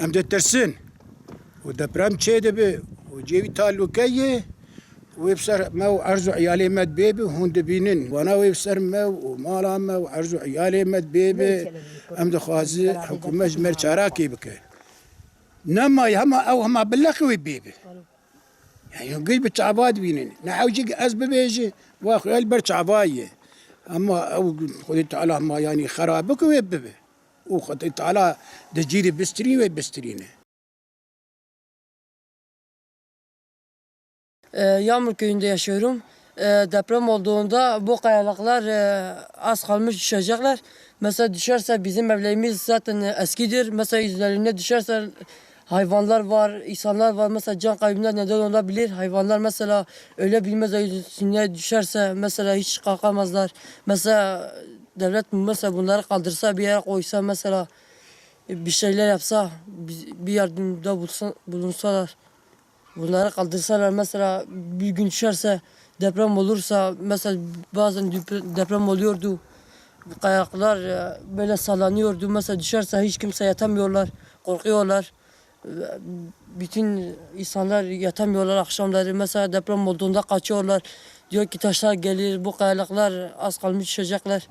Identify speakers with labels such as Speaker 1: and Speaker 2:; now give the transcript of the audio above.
Speaker 1: ام ده ترسن و ودبرم چه دبه وجيبي و افسر ما و عرض عیالی مد بيبي هون دبينن و افسر ما و ومالا ما و عرض عیالی مد بيبي ام دخوازي حكومة جمر شراكي بکه نما هما أو هما بلخوي بيبي يعني قيب تعباد بينن نحوجي ازب بيجي واخو البر تعبايه اما أو خذ تعالى ما يعني خرابك ويببه Xwedê Teala di cîrê bistirî wê bistirîne.
Speaker 2: Ee, Yağmur köyünde yaşıyorum. Ee, deprem olduğunda bu kayalıklar e, az kalmış düşecekler. Mesela düşerse bizim evlerimiz zaten eskidir. Mesela üzerine düşerse hayvanlar var, insanlar var. Mesela can kaybına neden olabilir. Hayvanlar mesela öyle bilmez üstüne düşerse mesela hiç kalkamazlar. Mesela devlet mesela bunları kaldırsa bir yere koysa mesela e, bir şeyler yapsa bir yardımda bulsa, bulunsalar. Bunları kaldırsalar mesela bir gün düşerse deprem olursa mesela bazen dep- deprem oluyordu. Kayaklar e, böyle sallanıyordu. Mesela düşerse hiç kimse yatamıyorlar. Korkuyorlar. E, Bütün insanlar yatamıyorlar akşamları. Mesela deprem olduğunda kaçıyorlar. Diyor ki taşlar gelir bu kayalıklar az kalmış düşecekler.